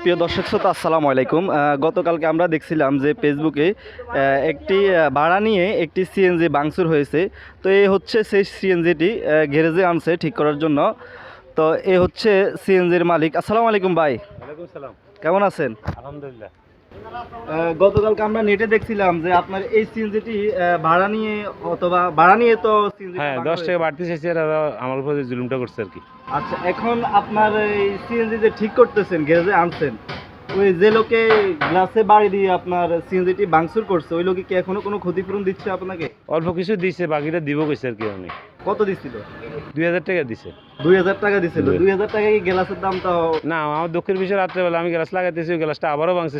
প্রিয় দর্শক শ্রোতা আসসালামু আলাইকুম। গতকালকে আমরা দেখছিলাম যে ফেসবুকে একটি ভাড়া নিয়ে একটি সিএনজি বাংসুর হয়েছে। তো এই হচ্ছে সেই সিএনজিটি গ্যারেজে আনছে ঠিক করার জন্য। তো এ হচ্ছে সিএনজির মালিক। আসসালামু আলাইকুম ভাই। কেমন আছেন? আলহামদুলিল্লাহ। গতকালকে আমরা নেটে দেখছিলাম যে আপনার এই সিএনজিটি ভাড়া নিয়ে অথবা ভাড়া নিয়ে তো হ্যাঁ দশ। টাকা বাড়তি চাইছে আর আমার উপরে জুলুমটা করছে আর কি আচ্ছা এখন আপনার এই সিএনজি যে ঠিক করতেছেন গ্যারেজে আনছেন ওই যে লোকে গ্লাসে বাড়ি দিয়ে আপনার সিএনজিটি বাংসুর করছে ওই লোকে কি এখনও কোনো ক্ষতিপূরণ দিচ্ছে আপনাকে অল্প কিছু দিছে বাকিটা দিব কইছে আর কি অনেক কত দিছিল? দুই হাজার টাকা দিছে। দুই হাজার টাকা দিছিল। দুই- হাজার। টাকা কি গ্লাসের দামটা না আমার দুঃখের বিষয় রাত্রেবেলা আমি গ্লাস লাগাইতেছি ওই গ্লাসটা আবারও ভাঙছে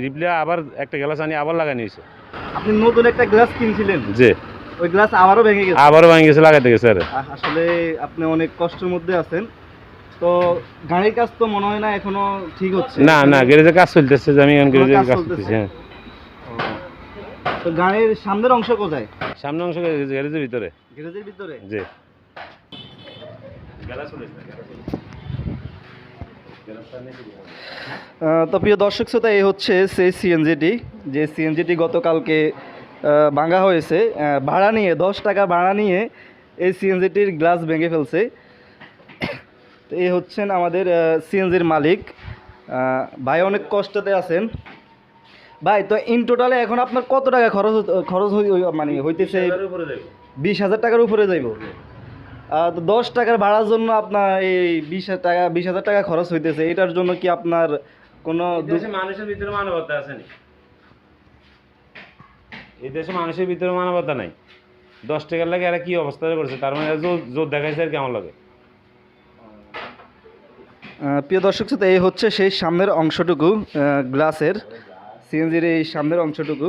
রিপ্লে আবার একটা গ্লাস আনি আবার লাগানি হয়েছে। আপনি নতুন একটা গ্লাস কিনছিলেন? যে ওই গ্লাস আবারও ভেঙে গেছে? আবারও ভাঙে গেছে লাগাইতে গেছে আর। আসলে আপনি অনেক কষ্টের মধ্যে আছেন। তো গাড়ির কাজ তো মনে হয় না এখনও ঠিক হচ্ছে। না না গ্যারেজে কাজ চলতেছে যে আমি এখন তোমার গ্যারেজে কাজ কাজ চলতেছে? তো গাড়ির সামনের অংশ কোথায়? সামনে অংশ গ্যারেজের ভিতরে। গ্যারেজের ভিতরে? আহ, তো প্রিয় দর্শক শ্রোতা এই হচ্ছে সেই সিএনজিটি যে সিএনজিটি গতকালকে ভাঙা হয়েছে। ভাড়া নিয়ে দশ টাকা ভাড়া নিয়ে এই সিএনজিটির গ্লাস ভেঙে ফেলছে। তো এই হচ্ছেন আমাদের সিএনজির মালিক। ভাই অনেক কষ্টতে আছেন। ভাই তো ইন টোটালে এখন আপনার কত টাকা খরচ খরচ মানে হইতেছে? বিশ হাজার টাকার উপরে যাইব। তো দশ টাকার ভাড়ার জন্য আপনার এই বিশ হাজার টাকা বিশ হাজার টাকা খরচ হইতেছে। এটার জন্য কি আপনার কোনো মানুষের ভিতরে মানবতা আছে এই দেশে মানুষের ভিতরে মানবতা নাই। দশ টাকার লাগে এরা কি অবস্থা করছে? তার মানে জোর জোর দেখাইছে আর কেমন লাগে। প্রিয় দর্শক শ্রোতা এই হচ্ছে সেই সামনের অংশটুকু গ্লাসের। সিএনজির এই সামনের অংশটুকু।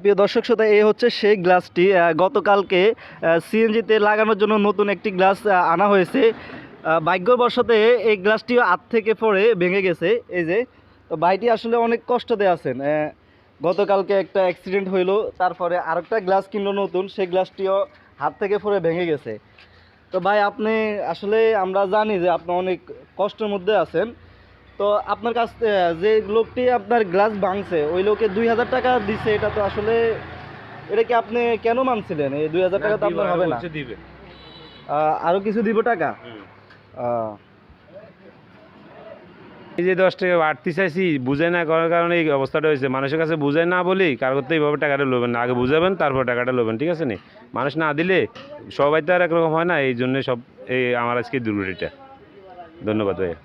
প্রিয় দর্শক শ্রোতা এই হচ্ছে সেই গ্লাসটি। গতকালকে সিএনজিতে লাগানোর জন্য নতুন একটি গ্লাস আনা হয়েছে। ভাগ্যবশতে এই গ্লাসটিও হাত থেকে পড়ে ভেঙে গেছে। এই যে তো ভাইটি আসলে অনেক কষ্টতে আছেন। আহ, গতকালকে একটা অ্যাক্সিডেন্ট হইল তারপরে আরেকটা গ্লাস কিনলো নতুন। সেই গ্লাসটিও হাত থেকে পড়ে ভেঙে গেছে। তো ভাই আপনি আসলে আমরা জানি যে আপনি অনেক কষ্টের মধ্যে আছেন। তো আপনার কাছ থেকে যে লোকটি আপনার গ্লাস ভাঙছে ওই লোকে দুই হাজার টাকা দিছে এটা তো আসলে এটা কি আপনি কেন মানছিলেন? এই দুই হাজার টাকা তো আপনার হবে না। দিবে। আরও কিছু দিব টাকা? এই যে দশ টাকা বাড়তি চাইছি বুঝে না করার কারণে এই অবস্থাটা হয়েছে। মানুষের কাছে বুঝে না বলি কার করতে এইভাবে টাকাটা লোবেন না? আগে বুঝাবেন তারপর টাকাটা লোবেন ঠিক আছে নি? মানুষ না দিলে সবাই তো আর একরকম হয় না এই জন্য সব এই আমার আজকে দুর্গতিটা ধন্যবাদ ভাইয়া।